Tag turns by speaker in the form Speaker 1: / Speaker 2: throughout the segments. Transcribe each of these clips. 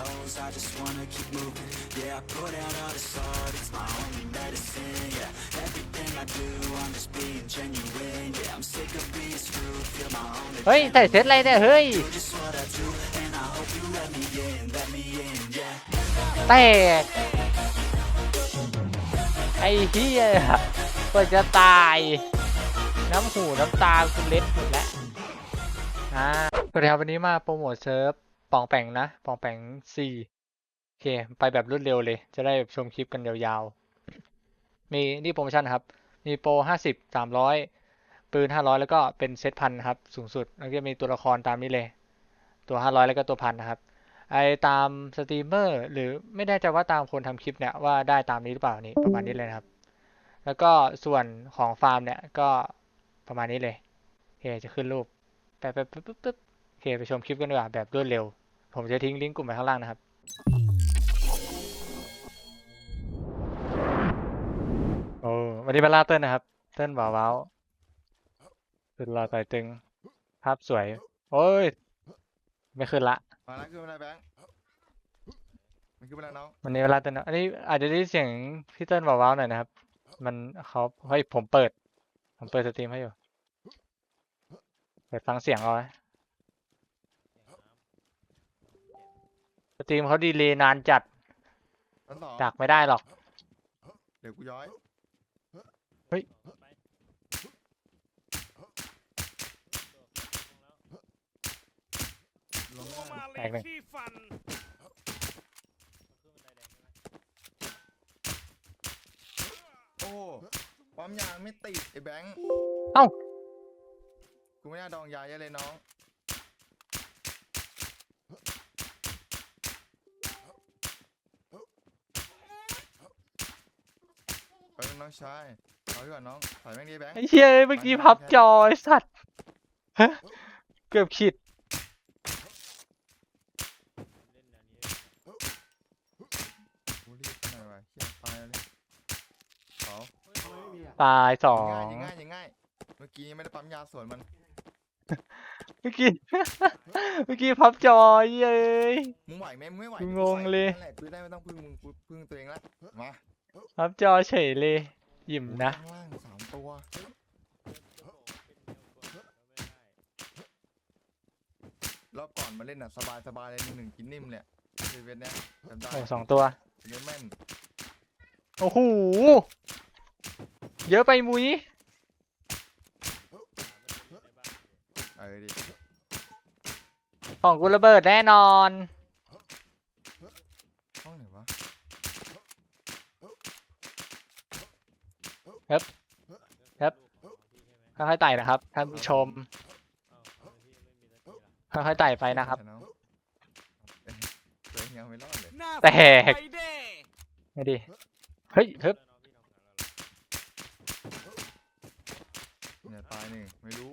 Speaker 1: nose, I just wanna keep moving. Yeah, I put out all this art, it's my only medicine. Yeah, everything I do, I'm just being genuine. Yeah, I'm sick of being screwed, feel my own
Speaker 2: เฮ้ย ใส่เซตอะไรเนี่ย เฮ้ย
Speaker 1: do just what I do, and I hope you let me in, let me in, yeah.
Speaker 2: แตกไอ้เหี้ยก็จะตาย น้ำหูน้ำตาคุณเล็ดหมดแล้วอ่าสวัสดีครับวันนี้มาโปรโมทเซิร์ฟ ปองแปงนะ ปองแปงสี่โอเค ไปแบบรวดเร็วเลย จะได้ชมคลิปกันยาวๆ มีนี่โปรโมชั่นครับ มีโปรห้าสิบสามร้อยปืนห้าร้อยแล้วก็เป็นเซตพันครับ สูงสุด แล้วก็มีตัวละครตามนี้เลย ตัวห้าร้อยแล้วก็ตัวพันนะครับ ไอตามสตรีมเมอร์หรือไม่แน่ใจว่าตามคนทำคลิปเนี่ยว่าได้ตามนี้หรือเปล่านี่ประมาณนี้เลยนะครับ แล้วก็ส่วนของฟาร์มเนี่ยก็ประมาณนี้เลยโอเคจะขึ้นรูปแป๊บแป๊บปึ๊บปึ๊บปึ๊บโอเคไปชมคลิปกันดีกว่าแบบรวดเร็ว ผมจะทิ้งลิงก์กลุ่มไว้ข้างล่างนะครับ โอ้วันนี้เป็นล่าเต้นนะครับ เต้นว้าวว้าวสุดหล่อต่อยตึง ภาพสวย โอ้ย ไม่ขึ้นละ
Speaker 3: มาแล้วคืออะไรแบงค์มันคืออะไรน้อง
Speaker 2: วันนี้เวลาเต้นนะอันนี้อาจจะได้ยินเสียงพี่เต้นว้าวๆหน่อยนะครับ มันเขาเฮ้ยผมเปิด ผมเปิดสตรีมให้อยู่ เปิดฟังเสียงเอาไว้ สตรีมเขาดีเลย์นานจัด
Speaker 3: ชั้นสอง
Speaker 2: ดักไม่ได้หรอก
Speaker 3: เดี๋ยวกูย้อย
Speaker 2: เฮ้ย
Speaker 3: ลง
Speaker 4: มา
Speaker 3: มา
Speaker 4: เล
Speaker 2: แตกหนึ่ง
Speaker 4: ขี้ฟัน
Speaker 3: โอ้ปั๊มยางไม่ติดไอ้แบงค์
Speaker 2: เอ้า
Speaker 3: กูไม่น่าดองยาเยอะเลยน้อง ไปน้องชายเอาดีกว่าน้องถอยแม่งดีแบงค์
Speaker 2: ไอ้เหี้ยเมื่อกี้พับจอไอ้สัตว์ฮะเกือบขีด
Speaker 3: กูรีบไปหน่อยวะเฮียตายเลยเขา
Speaker 2: ตายสอ
Speaker 3: ยิง
Speaker 2: ง
Speaker 3: ง่ายยิงง่ายยิงง่ายเมื่อกี้ไม่ได้ปั๊มยาสวนมัน
Speaker 2: เมื่อกี้ เมื่อกี้พับจอเย้ย
Speaker 3: มึงไหวไหมมึงไม่ไหว
Speaker 2: กู
Speaker 3: ดี๋ว
Speaker 2: งง
Speaker 3: ใส่
Speaker 2: เลย
Speaker 3: นั่นแหละปืนได้ไม่ต้องพึ่งมึงกูพึ่งตัวเองละมา
Speaker 2: พับจอเฉยเลยยิ้มนะ
Speaker 3: ข้างล่างสามตัว รอบก่อนมาเล่นอะ สบายสบายเลยหนึ่งหนึ่งกินนิ่มเลยเซเว่นเนี่ยจำได้
Speaker 2: โอ้สองตัว
Speaker 3: เยอะแม่น
Speaker 2: โอ้โห เยอะไปมุ้ย
Speaker 3: เออดิ
Speaker 2: ของกูระเบิดแน่นอน
Speaker 3: ห้องไหนวะ
Speaker 2: ค่อยๆไต่นะครับท่านผู้ชมค่อยๆไต่ไปนะครับ
Speaker 3: ชองเอ้ยตัวเองยังไม่รอดเลย
Speaker 4: หน้า
Speaker 2: แตก
Speaker 4: ไปเด้
Speaker 2: ไม่ดีเฮ้ยเฮ้ย
Speaker 3: เนี่ยตายหนึ่งไม่รู้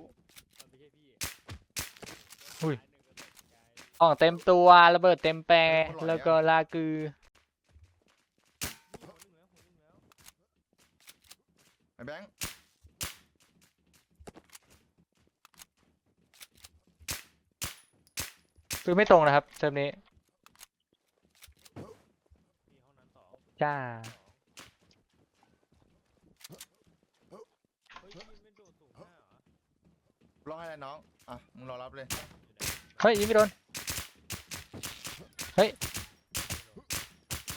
Speaker 2: ของเต็มตัวระเบิดเต็มแปรแล้วก็ลากือ
Speaker 3: ไอ้แบงค์
Speaker 2: คือไม่ตรงนะครับเทอมนี้จ้า
Speaker 3: รอให้แล้วน้อง อะ มึงรอรับเลย
Speaker 2: เฮ้ยยิงไม่โดน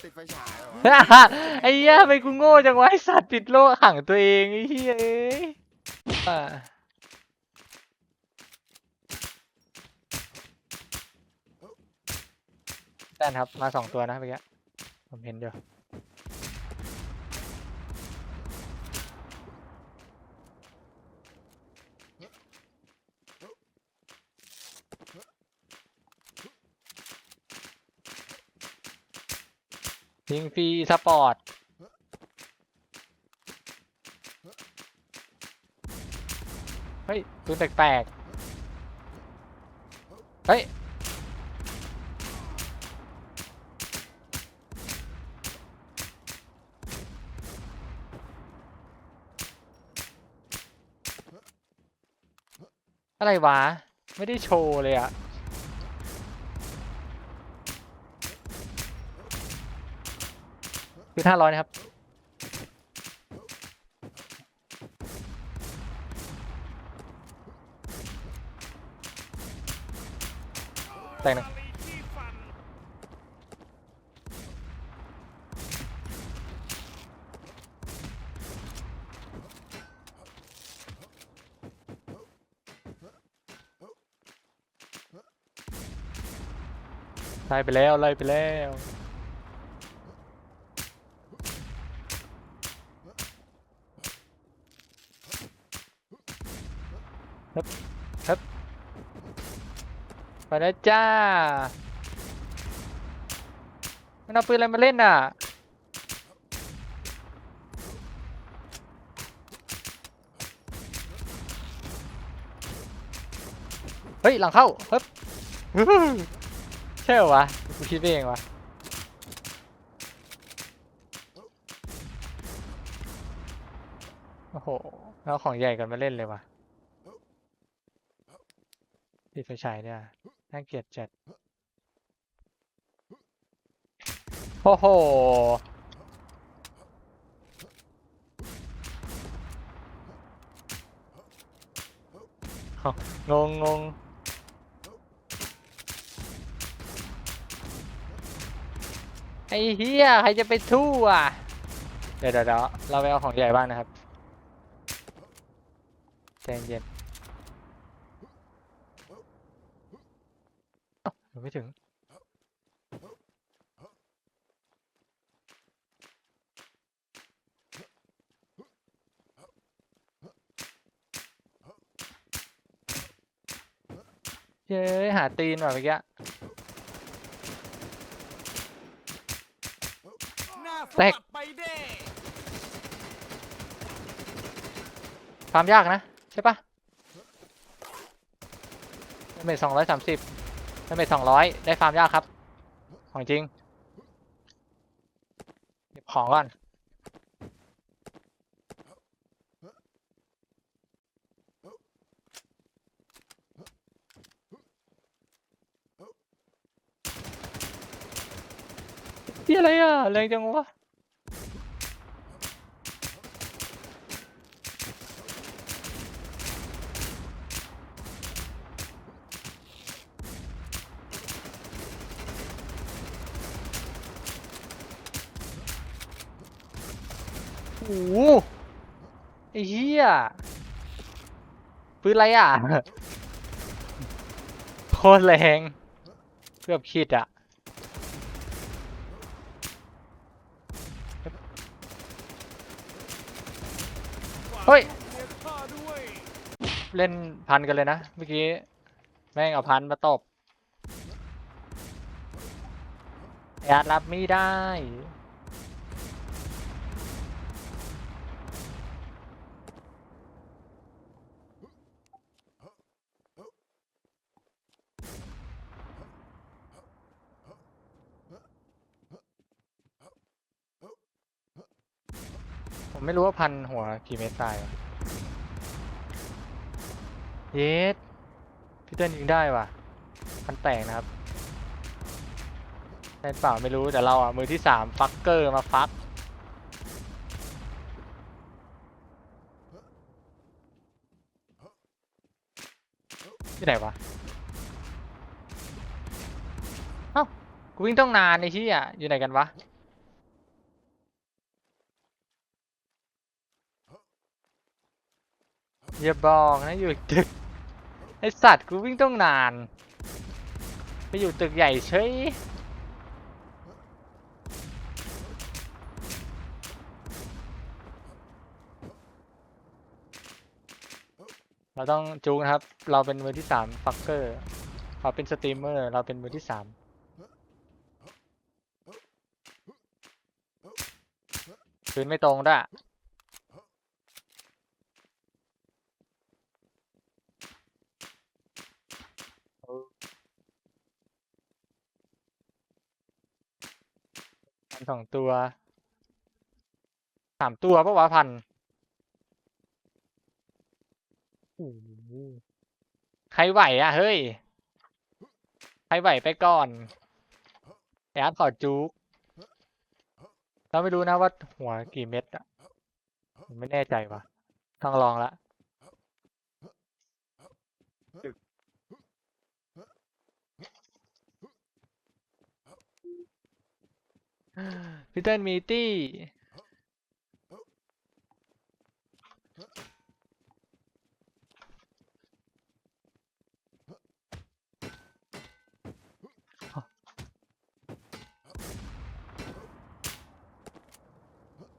Speaker 3: ติดไฟฉายเหรอ
Speaker 2: ไอ้เหี้ยไปกูโง่จังวะไอสัตว์ปิดโลกขังตัวเองไอ้เหี้ยเอ้ยอ่าด้านครับมาสองตัวนะเมื่อกี้ผมเห็นอยู่ ยิงฟรีสปอร์ต เฮ้ยปืนแปลกๆ เฮ้ย อะไรวะ ไม่ได้โชว์เลยอะ คือห้าร้อยนะครับ แต่งหนึ่งไล่ไปแล้วไล่ไปแล้ว ฮึบฮึบไปแล้วจ้ามันเอาปืนอะไรมาเล่นน่ะเฮ้ยหลังเข้าฮึบใช่เหรอวะกูคิดไปเองวะโอ้โหแล้วเอาของใหญ่กันมาเล่นเลยวะ ปิดไฟฉายเนี่ยน่าเกลียดจัดโอ้โหงงงงไอ้เฮียใครจะไปทู่อะ เดี๋ยวเดี๋ยวเดี๋ยวเราไปเอาของใหญ่บ้างนะครับใจเย็นเอ้ายัง ไม่ถึง เย้ยหาตีนว่ะเมื่อกี้ แตกฟาร์มยากนะ ใช่ปะดาเมจสองร้อยสามสิบ ดาเมจสองร้อยได้ฟาร์มยากครับ ของจริงเก็บของก่อนที่อะไรอะแรงจังวะ โอ้โหไอ้เหี้ยปืนอะไรอะโคตรแรงเกือบขีดอะเฮ้ย เล่นพันกันเลยนะ เมื่อกี้ แม่งเอาพันมาตบแอดรับไม่ได้ ผมไม่รู้ว่าพันหัวกี่เมตรตายเยสพี่เติ้ลยิงได้ว่ะ พันแตกนะครับได้เปล่าไม่รู้แต่เราอะ มือที่สามฟักเกอร์มาฟักที่ไหนวะ เอ้า กูวิ่งต้องนานไอ้ที่อะ อยู่ไหนกันวะ อย่าบอกนะอยู่ตึกไอสัตว์กูวิ่งต้องนาน ไปอยู่ตึกใหญ่เฉยเราต้องจูงนะครับ เราเป็นมือที่สามฟักเกอร์เขาเป็นสตรีมเมอร์เราเป็นมือที่สามพื้นไม่ตรงด้วย สองตัวสามตัวปะวะพันใครไหวอะเฮ้ย ใครไหวไปก่อนแอดขอจุกเราไม่รู้นะว่าหัวกี่เม็ดอะไม่แน่ใจว่ะ ต้องลองละ พี่เติ้ลมีตี้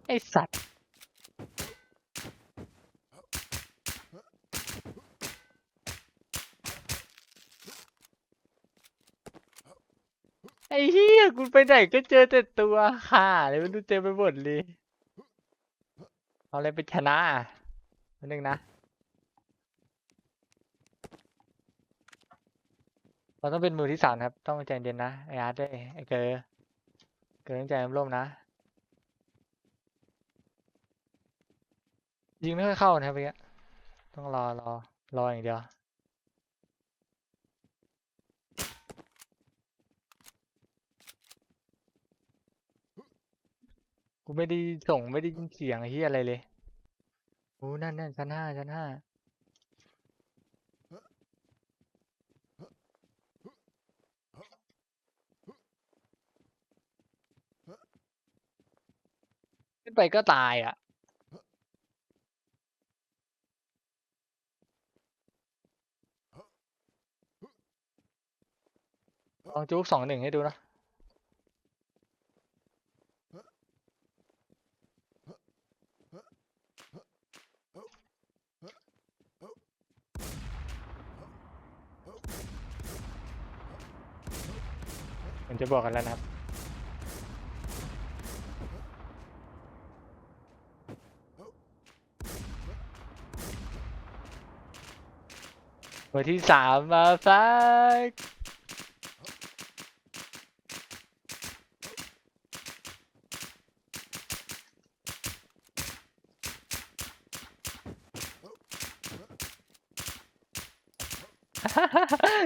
Speaker 2: ไอสัตว์ ไอ้เหี้ย กูไปไหนก็เจอแต่ตัวข่าเลยมันดูเต็มไปหมดเลย เอาอะไรไปชนะอะนิดนึงนะ เราต้องเป็นมือที่สามครับ ต้องใจเย็นนะไออาร์ตด้วยไอเกอร์เกอร์ต้องใจร่มๆนะ ยิงไม่ค่อยเข้านะครับเมื่อกี้ต้องรอรอรออย่างเดียว กูไม่ได้ส่งไม่ได้ยินเสียงไอ้เหี้ยอะไรเลยโอ้นั่นนั่นชั้นห้าชั้นห้าขึ้นไปก็ตายอะ ลองจุกสองหนึ่งให้ดูนะ มันจะบอกกันแล้วนะครับเบอร์ที่สามมาฟัก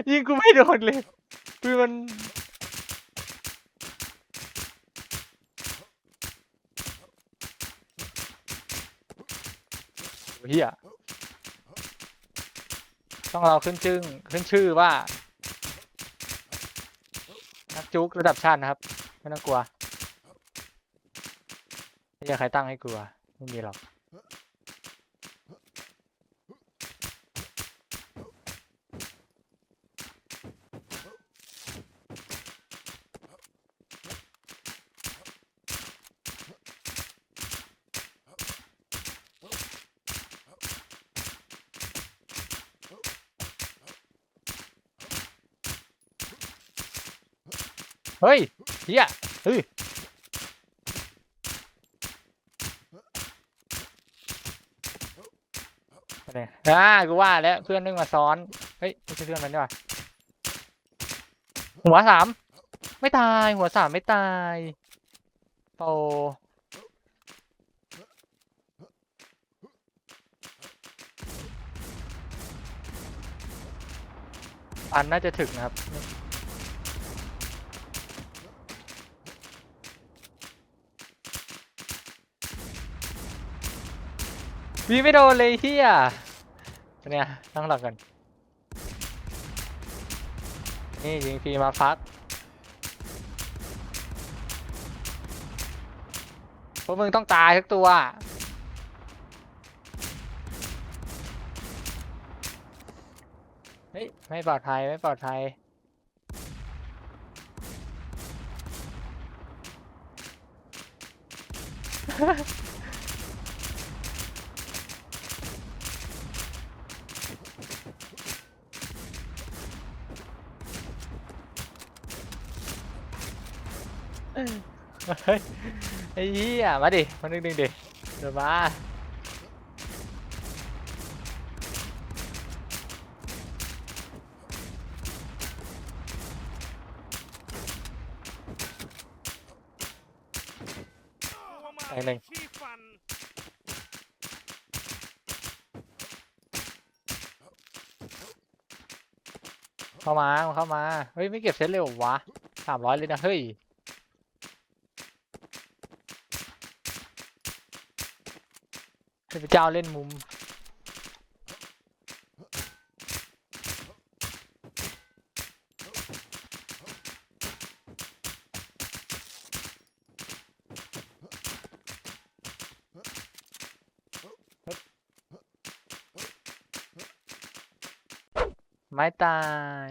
Speaker 2: ยิงกูไม่โดนเลยคือมัน เฮียต้องเราขึ้นชื่อขึ้นชื่อว่า นักจุกระดับชาตินะครับ ไม่ต้องกลัวไม่อยากใครตั้งให้กลัวไม่มีหรอก เฮ้ยเฮียเฮ้ยอ่ากูว่าแล้วเพื่อนนึงมาซ้อน เฮ้ยไม่ใช่เพื่อนมันนี่ว่าหัวสามไม่ตายหัวสามไม่ตายโปอันน่าจะถึงนะครับ วีไม่โดนเลยเฮียเนี่ยตั้งหลักกัน นี่ยิงฟรีมาพักพวกมึงต้องตายทุกตัว เฮ้ย ไม่ปลอดภัย ไม่ปลอดภัย เฮ้ยไอ้เหี้ยมาดิมาดึงดึงดิเดี๋ยวมาไอ้หนึ่งเข้ามาเข้ามา เฮ้ย ไม่เก็บเซตเร็ววะสามร้อยเลยนะ เฮ้ย เทพเจ้าเล่นมุม ไม้ตาย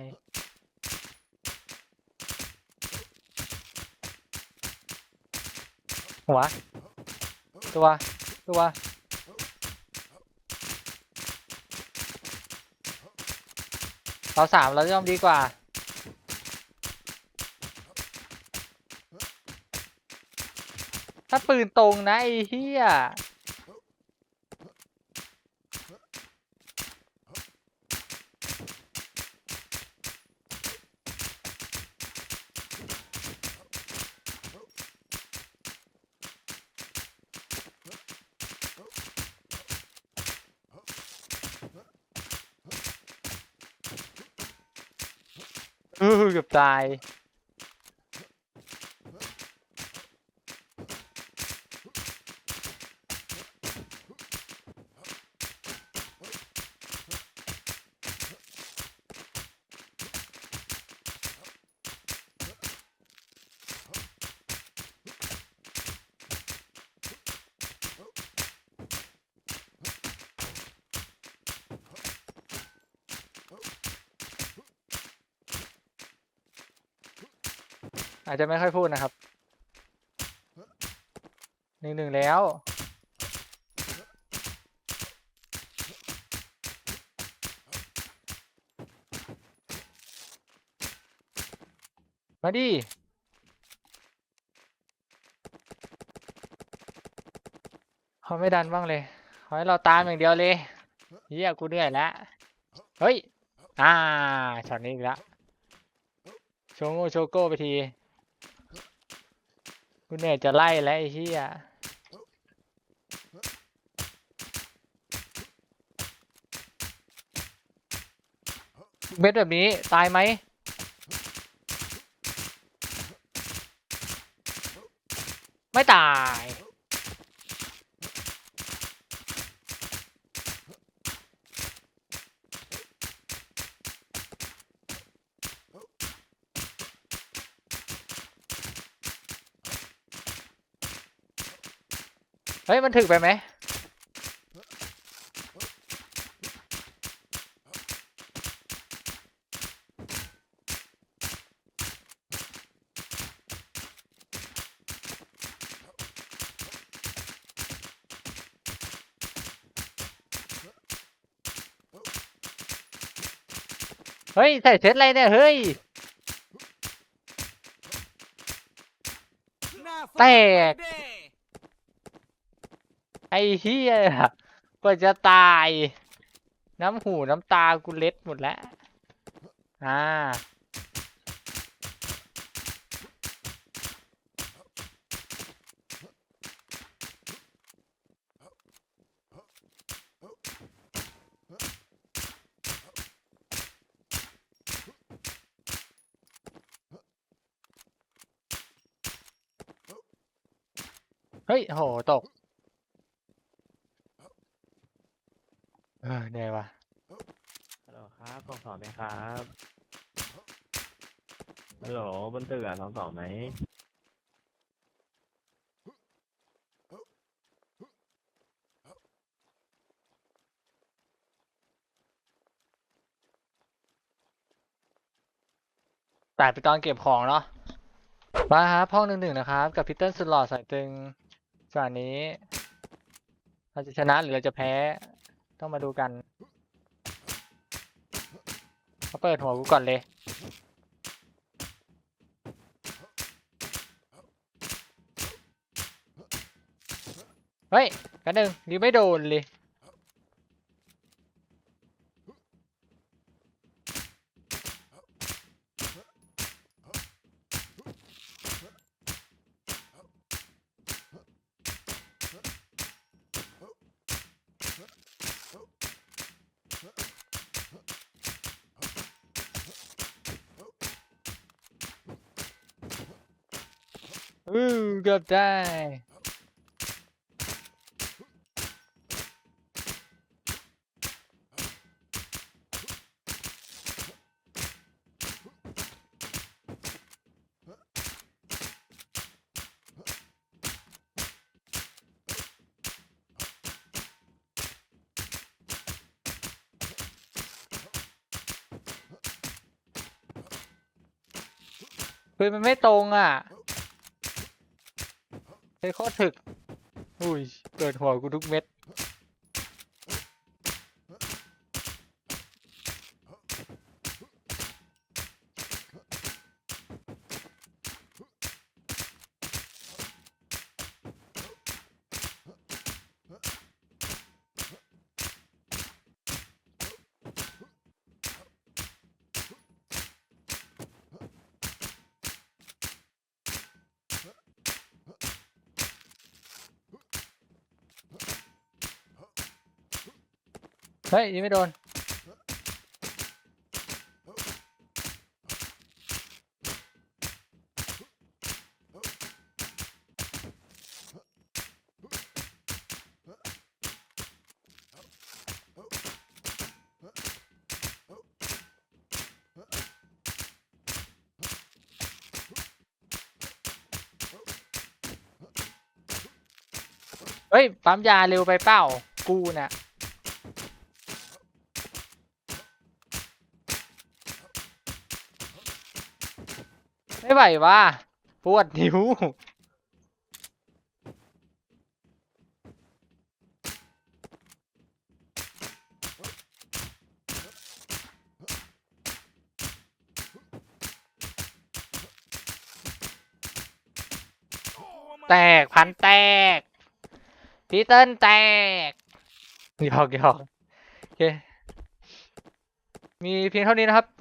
Speaker 2: หัว ตัว ตัว เราสามเราย่อมดีกว่า ถ้าปืนตรงนะไอ้เหี้ย อือเกือบตาย อาจจะไม่ค่อยพูดนะครับ หนึ่งหนึ่งแล้ว มาดิเขาไม่ดันบ้างเลยขอให้เราตามอย่างเดียวเลยเฮียกูเหนื่อยแล้ว เฮ้ย อ่าช็อตนี้อีกแล้วโชโงโชโก้ไปที กูเหนื่อยจะไล่แล้วไอ้เหี้ยเม็ดแบบนี้ตายไหมไม่ตาย เฮ้ย มันถึกไปไหม เฮ้ย ใส่เซตอะไรเนี่ย เฮ้ย แตก ไอ้เฮียกว่าจะตาย น้ำหูน้ำตากูเล็ดหมดแล้ว อ่า เฮ้ย โห ตก เออเหนื่อยว่ะ
Speaker 4: ฮัลโหลครับสองสองไหมครับฮัลโหลบนตึกอะสองสองไหม
Speaker 2: แต่ไปตอนเก็บของเนาะมาครับห้องหนึ่งหนึ่งนะครับ กับพีเตอร์สุดหล่อสายตึงส่วนนี้ เราจะชนะหรือเราจะแพ้ ต้องมาดูกันเขาเปิดหัวกูก่อนเลย เฮ้ยกันหนึ่งดีไม่โดนเลย อู้เกือบได้ปืนมันไม่ตรงอะ เฮ้ยโคตรถึก อุ้ยเปิดหัวกูทุกเม็ด เฮ้ยยิงไม่โดน เฮ้ย ปั๊มยาเร็วไปเปล่า กูน่ะ ไม่ไหววะปวดนิ้วแตกพันแตกพีเติ้ลแตกหยอกหยอกโอเคมีเพียงเท่านี้นะครับ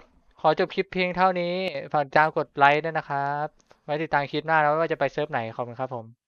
Speaker 2: ขอจบคลิปเพียงเท่านี้ ฝากจางกดไลค์ด้วยนะครับ ไว้ติดตามคลิปหน้าแล้วว่าจะไปเซิร์ฟไหน ขอบคุณครับผม